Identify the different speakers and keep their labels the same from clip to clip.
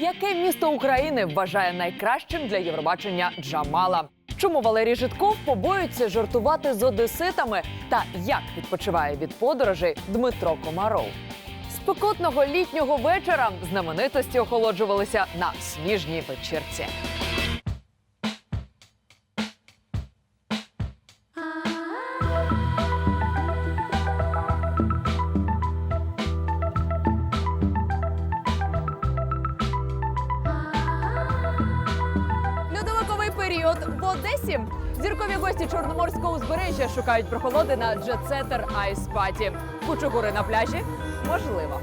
Speaker 1: Яке місто України вважає найкращим для Євробачення Джамала? Чому Валерій Житков побоюється жартувати з одеситами? Та як відпочиває від подорожей Дмитро Комаров? Спекотного літнього вечора знаменитості охолоджувалися на сніжній вечірці. Одесі. Зіркові гості чорноморського узбережжя шукають прохолоди на джетсетер Айс Паті. Кучугури на пляжі можливо.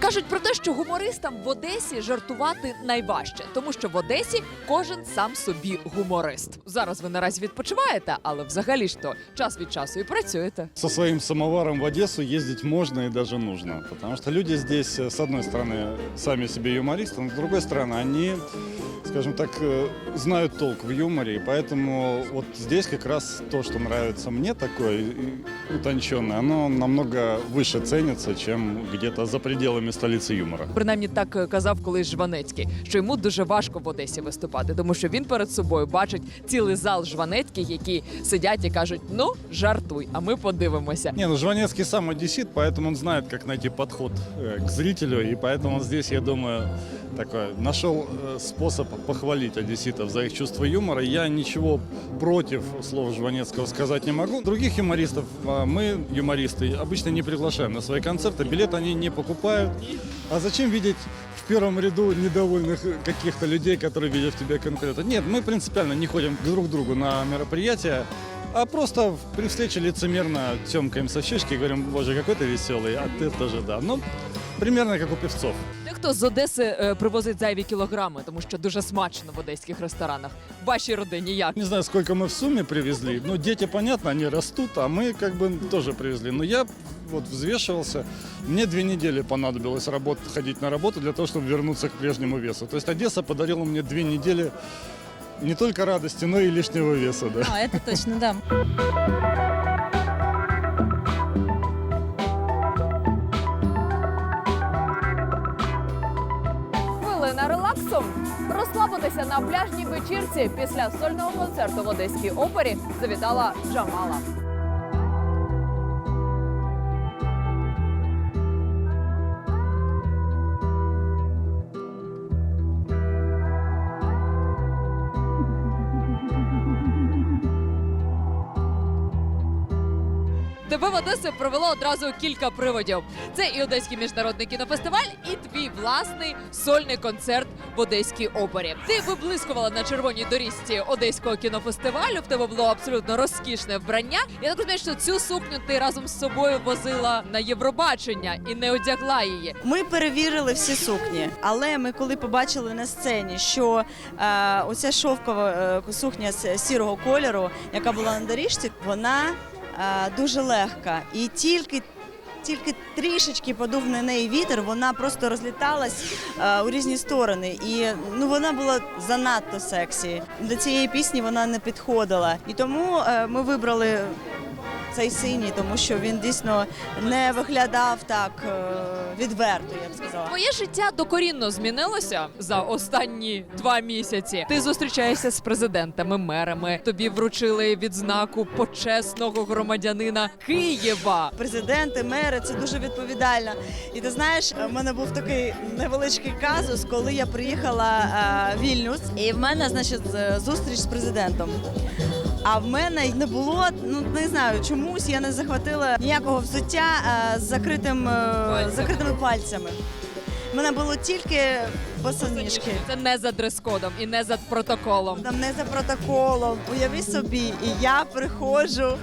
Speaker 1: Кажуть про те, що гумористам в Одесі жартувати найважче, тому що в Одесі кожен сам собі гуморист. Зараз ви наразі відпочиваєте, але взагалі ж то час від часу і працюєте.
Speaker 2: Со своим самоваром в Одессу ездить можно и даже нужно, потому что люди здесь, э, с одной стороны, сами себе юмористы, но с другой стороны, они, скажем так, э, знают толк в юморе, и поэтому вот здесь как раз то, что нравится мне такое и утонченное, оно намного выше ценится, чем где-то за пределами столицы юмора.
Speaker 1: Принаймні так е, казав колись Жванецький, що йому дуже важко в Одесі виступати, тому що він перед собою бачить цілий зал жванецьких, які сидять і кажуть: ну жартуй, а ми подивимося.
Speaker 2: Не, ну Жванецкий сам одессит, поэтому он знает, как найти подход э, к зрителю, и поэтому здесь, я думаю, такой нашел э, способ похвалить одесситов за их чувство юмора. Я ничего против слов Жванецкого сказать не могу. Других юмористов а, мы, юмористы, обычно не приглашаем на свои концерты, билет они не покупают. А зачем видеть в первом ряду недовольных каких-то людей, которые видят в тебе конкурента? Нет, мы принципиально не ходим друг к другу на мероприятия, а просто при встрече лицемерно темкаем со щечки и говорим, боже, какой ты веселый, а ты тоже, да. Ну, примерно как у певцов.
Speaker 1: Дехто з Одеси е, привозить зайві кілограми, тому що дуже смачно в одеських ресторанах. В вашій родині як?
Speaker 2: Не знаю, сколько мы в сумме привезли. Ну, дети, понятно, они растут, а мы как бы тоже привезли. Но я вот взвешивался. Мне две недели понадобилось работ, ходить на работу для того, чтобы вернуться к прежнему весу. То есть Одесса подарила мне две недели не только радости, но и лишнего веса, да.
Speaker 3: А, это точно, да.
Speaker 1: Релаксу. Розслабитися на пляжній вечірці після сольного концерту в Одеській опері завітала Джамала. Тебе в Одесу привело одразу кілька приводів. Це і Одеський міжнародний кінофестиваль, і твій власний сольний концерт в Одеській опері. Ти виблискувала на червоній доріжці Одеського кінофестивалю. В тебе було абсолютно розкішне вбрання. Я так розумію, що цю сукню ти разом з собою возила на Євробачення і не одягла її.
Speaker 3: Ми перевірили всі сукні, але ми коли побачили на сцені, що е, оця шовкова е, сукня з сірого кольору, яка була на доріжці, вона е, дуже легка. І тільки тільки трішечки подув на неї вітер, вона просто розліталась е, у різні сторони. І ну вона була занадто сексі. До цієї пісні вона не підходила. І тому е, ми вибрали цей синій, тому що він дійсно не виглядав так е, відверто, я б сказала.
Speaker 1: Твоє життя докорінно змінилося за останні два місяці. Ти зустрічаєшся з президентами, мерами. Тобі вручили відзнаку почесного громадянина Києва.
Speaker 3: Президенти, мери це дуже відповідально. І ти знаєш, в мене був такий невеличкий казус, коли я приїхала е, в Вільнюс, і в мене, значить, зустріч з президентом. А в мене не було, ну не знаю, чомусь я не захватила ніякого взуття з закритим, е, закритими пальцями. У мене було тільки босоніжки.
Speaker 1: Це не за дрес-кодом і не за протоколом.
Speaker 3: Там не за протоколом. Уяви собі, і я приходжу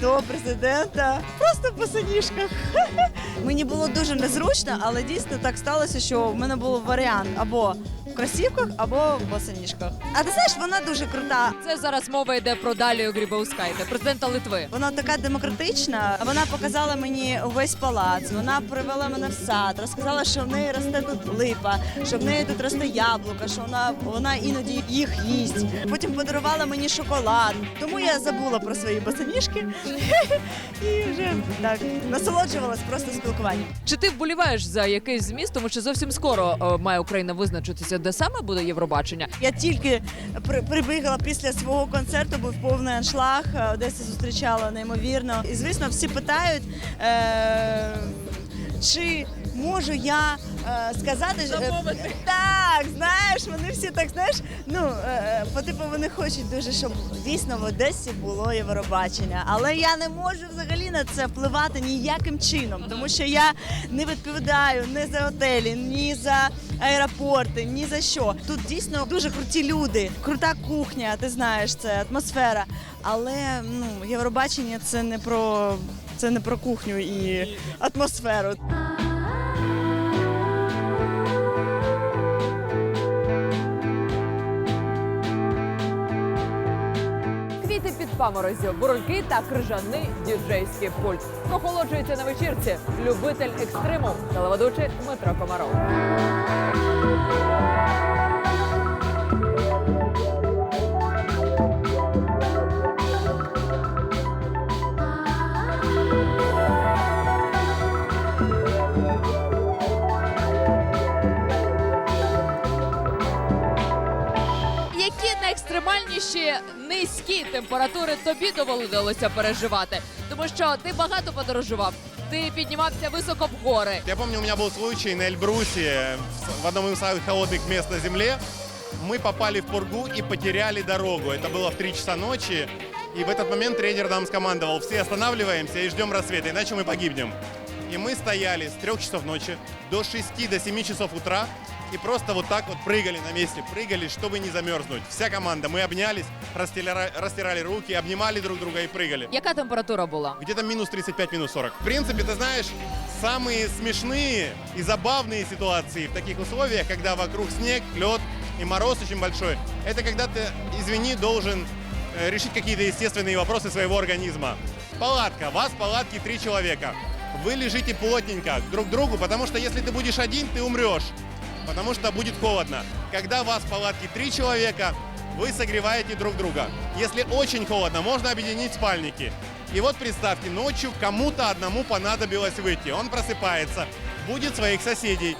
Speaker 3: до президента просто по синіжках. Мені було дуже незручно, але дійсно так сталося, що в мене був варіант або в кросівках, або в босоніжках. А ти знаєш, вона дуже крута.
Speaker 1: Це зараз мова йде про Далію Грібаускайте, президента Литви.
Speaker 3: Вона така демократична. Вона показала мені увесь палац. Вона привела мене в сад, розказала, що в неї росте тут липа, що в неї тут росте яблука, що вона вона іноді їх їсть. Потім подарувала мені шоколад. Тому я забула про свої босоніжки і вже так насолоджувалась просто спілкуванням.
Speaker 1: Чи ти вболіваєш за якийсь зміст, тому що зовсім скоро е, має Україна визначитися, де саме буде Євробачення?
Speaker 3: Я тільки при, прибігла після свого концерту, був повний аншлаг. е, Одеса зустрічала неймовірно. І звісно, всі питають, е, чи можу я сказати е,
Speaker 1: Замовити.
Speaker 3: так, знаєш, вони всі так знаєш. Ну е, по типу вони хочуть дуже, щоб дійсно в Одесі було Євробачення. Але я не можу взагалі на це впливати ніяким чином, тому що я не відповідаю ні за готелі, ні за аеропорти, ні за що. Тут дійсно дуже круті люди, крута кухня, ти знаєш, це атмосфера. Але ну Євробачення це не про це не про кухню і атмосферу.
Speaker 1: Під бурульки та крижаний діджейський пульт. Охолоджується на вечірці любитель екстриму, телеведучий Дмитро Комаров. низькі температури тобі доводилося переживати? Тому що ти багато подорожував, ти піднімався високо в гори.
Speaker 4: Я помню, у меня был случай на Эльбрусе, в- в одном из самых холодных мест на Земле. Мы попали в пургу и потеряли дорогу. Это было в 3 часа ночи. И в этот момент тренер нам скомандовал, все останавливаемся и ждем рассвета, иначе мы погибнем. И мы стояли с 3 часов ночи до 6 до 7 часов утра и просто вот так вот прыгали на месте, прыгали, чтобы не замерзнуть. Вся команда, мы обнялись, растирали, растирали руки, обнимали друг друга и прыгали.
Speaker 1: Яка температура була?
Speaker 4: Где-то минус 35, минус 40. В принципе, ты знаешь, самые смешные и забавные ситуации в таких условиях, когда вокруг снег, лед и мороз очень большой, это когда ты, извини, должен э, решить какие-то естественные вопросы своего организма. Палатка. Вас в палатке три человека. Вы лежите плотненько друг к другу, потому что если ты будешь один, ты умрешь. Потому что будет холодно. Когда вас в палатке три человека, вы согреваете друг друга. Если очень холодно, можно объединить спальники. И вот представьте, ночью кому-то одному понадобилось выйти. Он просыпается, будет своих соседей,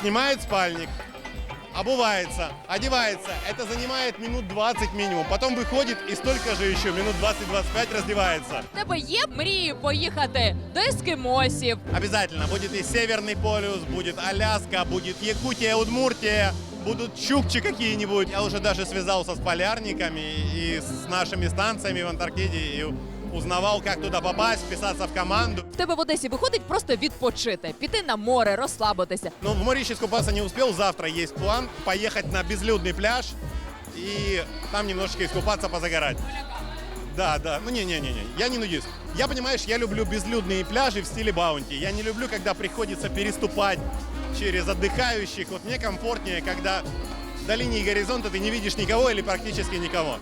Speaker 4: снимает спальник, обувается, одевается. Это занимает минут 20 минимум. Потом выходит и столько же еще, минут 20-25 раздевается.
Speaker 1: В тебе є мрії поїхати до ескімосів,
Speaker 4: Обязательно. Будет и Северный полюс, будет Аляска, будет Якутия, Удмуртия, будут чукчи какие-нибудь. Я уже даже связался с полярниками и с нашими станциями в Антарктиде и узнавал, как туда попасть, вписаться в команду.
Speaker 1: в тебе в Одесі виходить просто відпочити, піти на море, розслабитися.
Speaker 4: Но в море еще искупаться не успел. Завтра есть план поехать на безлюдный пляж и там немножечко искупаться, позагорать. Да, да. Ну не-не-не-не. Я не нудист. Я, понимаешь, я люблю безлюдные пляжи в стиле баунти. Я не люблю, когда приходится переступать через отдыхающих. Вот мне комфортнее, когда до линии горизонта ты не видишь никого или практически никого.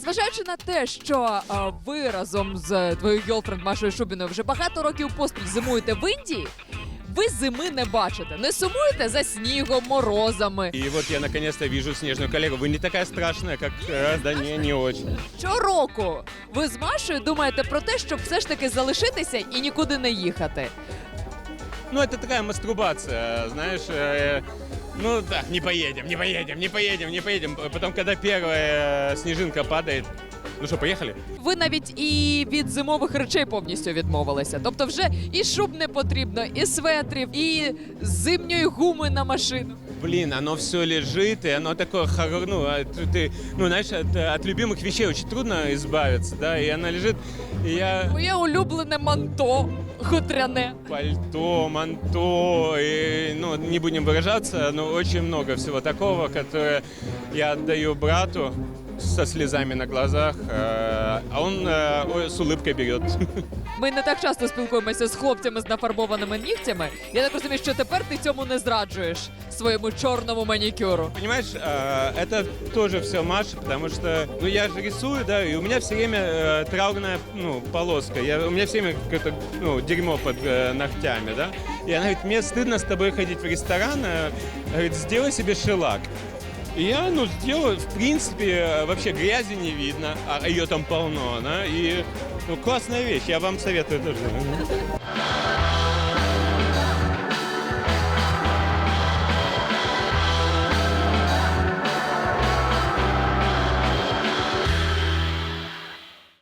Speaker 1: зважаючи на те, що а, ви разом з твоєю гьолфренд Машою Шубіною вже багато років поспіль зимуєте в Індії. Ви зими не бачите, не сумуєте за снігом, морозами.
Speaker 5: И вот я наконец-то вижу снежную коллегу. Вы не такая страшная, как раз, да не, не очень.
Speaker 1: Щороку ви з Машою думаєте про те, щоб все ж таки залишитися і нікуди не їхати.
Speaker 5: Ну, это такая мастурбация, знаешь. э, ну, так, не поедем, не поедем, не поедем, не поедем. Потом, когда первая снежинка падает, ну что, поехали?
Speaker 1: Ви навіть і від зимових речей повністю відмовилися. Тобто, вже і шуб не потрібно, і светрів, і зимньої гуми на машину.
Speaker 5: блин, оно все лежит, и оно такое, хоро- ну, а ты, ты- ну, знаешь, от, от любимых вещей очень трудно избавиться, да, и она лежит, и я
Speaker 1: Моє улюблене манто хутряне.
Speaker 5: пальто, манто, и, ну, не будем выражаться, но очень много всего такого, которое я отдаю брату со слезами на глазах, э, а он э, ой, с улыбкой берет.
Speaker 1: Ми не так часто спілкуємося з хлопцями з нафарбованими нігтями. Я так розумію, що тепер ти цьому не зраджуєш своєму чорному манікюру.
Speaker 5: Понимаешь, э, это тоже все Маша, потому что, ну, я же рисую, да, и у меня все время э, траурная, ну, полоска. Я, у меня все время какое-то, ну, дерьмо под э, ногтями, да. И она говорит, мне стыдно с тобой ходить в ресторан, э, говорит, сделай себе шелак. Я, ну, сделал, в принципе, э, вообще грязи не видно, а ее там полно, да, и, ну, классная вещь, я вам советую тоже.